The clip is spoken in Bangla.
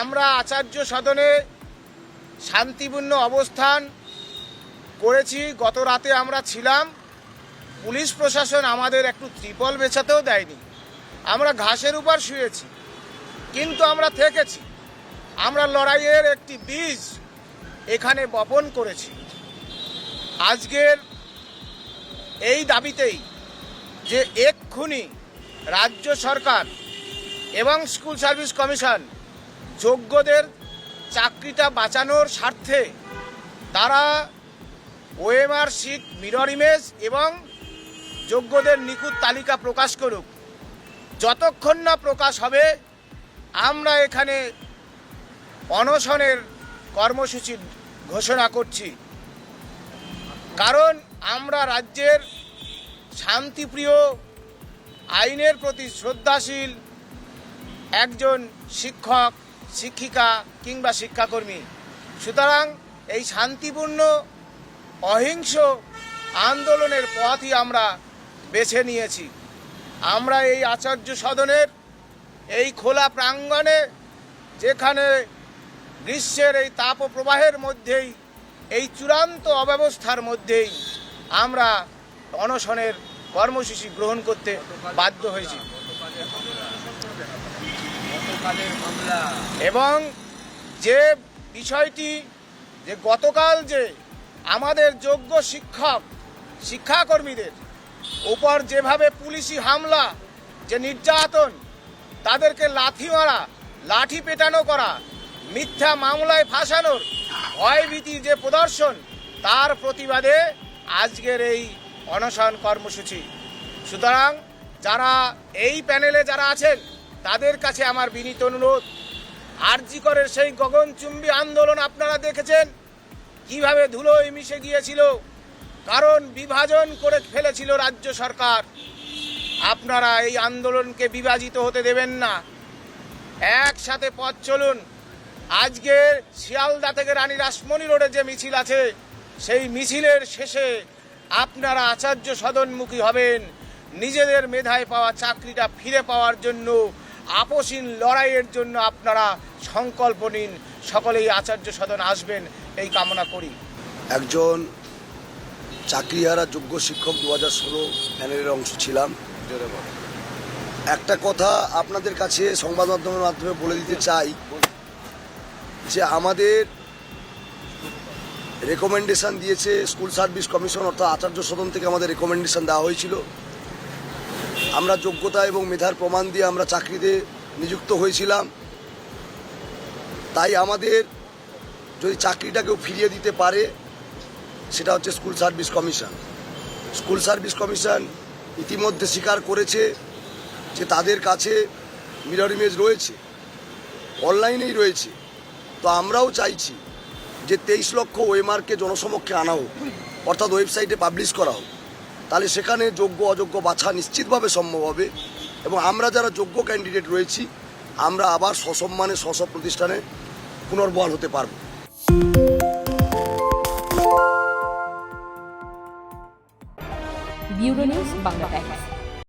আমরা আচার্য সদনে শান্তিপূর্ণ অবস্থান করেছি। গত রাতে আমরা ছিলাম। পুলিশ প্রশাসন আমাদের একটু ত্রিপল বেছাতেও দেয়নি। আমরা ঘাসের উপর শুয়েছি, কিন্তু আমরা থেকেছি। আমরা লড়াইয়ের একটি বীজ এখানে বপন করেছি। আজকের এই দাবিতেই যে এক্ষুনি রাজ্য সরকার এবং স্কুল সার্ভিস কমিশন যোগ্যদের চাকরিটা বাঁচানোর স্বার্থে তারা ওএমআর শিট মিরর ইমেজ এবং যোগ্যদের নিখুঁত তালিকা প্রকাশ করুক। যতক্ষণ না প্রকাশ হবে, আমরা এখানে অনশনের কর্মসূচি ঘোষণা করছি। কারণ আমরা রাজ্যের শান্তিপ্রিয়, আইনের প্রতি শ্রদ্ধাশীল একজন শিক্ষক শিক্ষিকা কিংবা শিক্ষাকর্মী। সুতরাং এই শান্তিপূর্ণ, অহিংস আন্দোলনের পথই আমরা বেছে নিয়েছি। আমরা এই আচার্য সদনের এই খোলা প্রাঙ্গণে, যেখানে গ্রীষ্মের এই তাপ প্রবাহের মধ্যেই, এই চূড়ান্ত অব্যবস্থার মধ্যেই আমরা অনশনের কর্মসূচি গ্রহণ করতে বাধ্য হয়েছি। এবং যে বিষয়টি, যে গতকাল যে আমাদের যোগ্য শিক্ষক, শিক্ষাকর্মীদের উপর যেভাবে পুলিশি হামলা, যে নির্যাতন, তাদেরকে লাথি মারা, লাঠি পেটানো করা, মিথ্যা মামলায় ফাঁসানোর ভয়ভীতি যে প্রদর্শন, তার প্রতিবাদে আজকের এই অনশন কর্মসূচি। সুতরাং যারা এই প্যানেলে যারা আছেন তাদের কাছে আমার বিনীত অনুরোধ। আরজিকরের সেই গগনচুম্বী আন্দোলন আপনারা দেখেছেন? কীভাবে ধুলোয় মিশে গিয়েছিল? কারণ বিভাজন করে ফেলেছিল রাজ্য সরকার। আপনারা এই আন্দোলনকে বিভাজিত হতে দেবেন না। একসাথে পথ চলুন। আজকে শিয়ালদা থেকে রানী রাসমণি রোডে যে মিছিল আছে, সেই মিছিলের শেষে আপনারা আচার্য সদনমুখী হবেন। নিজেদের মেধায় পাওয়া চাকরিটা ফিরে পাওয়ার জন্য আপসীন লড়াইয়ের জন্য আপনারা সংকল্প নিন, সকলেই আচার্য সদন আসবেন, এই কামনা করি। একজন চাকরিহারা যোগ্য শিক্ষক দু হাজার ষোলো প্যানেলের অংশ ছিলাম। একটা কথা আপনাদের কাছে সংবাদ মাধ্যমের মাধ্যমে বলে দিতে চাই, যে আমাদের রেকমেন্ডেশন দিয়েছে স্কুল সার্ভিস কমিশন অর্থাৎ আচার্য সদন থেকে আমাদের রেকমেন্ডেশন দেওয়া হয়েছিল। আমরা যোগ্যতা এবং মেধার প্রমাণ দিয়ে আমরা চাকরিতে নিযুক্ত হয়েছিলাম। তাই আমাদের যদি চাকরিটা কেউ ফিরিয়ে দিতে পারে, সেটা হচ্ছে school service commission. School service commission ইতিমধ্যে স্বীকার করেছে যে তাদের কাছে মিরর ইমেজ রয়েছে, অনলাইনেই রয়েছে। তো আমরাও চাইছি যে তেইশ লক্ষ ওয়েমার্কে জনসমক্ষে আনা হোক, অর্থাৎ ওয়েবসাইটে পাবলিশ করা হোক। তাহলে সেখানে যোগ্য, অযোগ্য বাছা নিশ্চিতভাবে সম্ভব হবে। এবং আমরা যারা যোগ্য ক্যান্ডিডেট রয়েছি, আমরা আবার সসম্মানে স্ব প্রতিষ্ঠানে পুনর্বল হতে পারব। বাংলা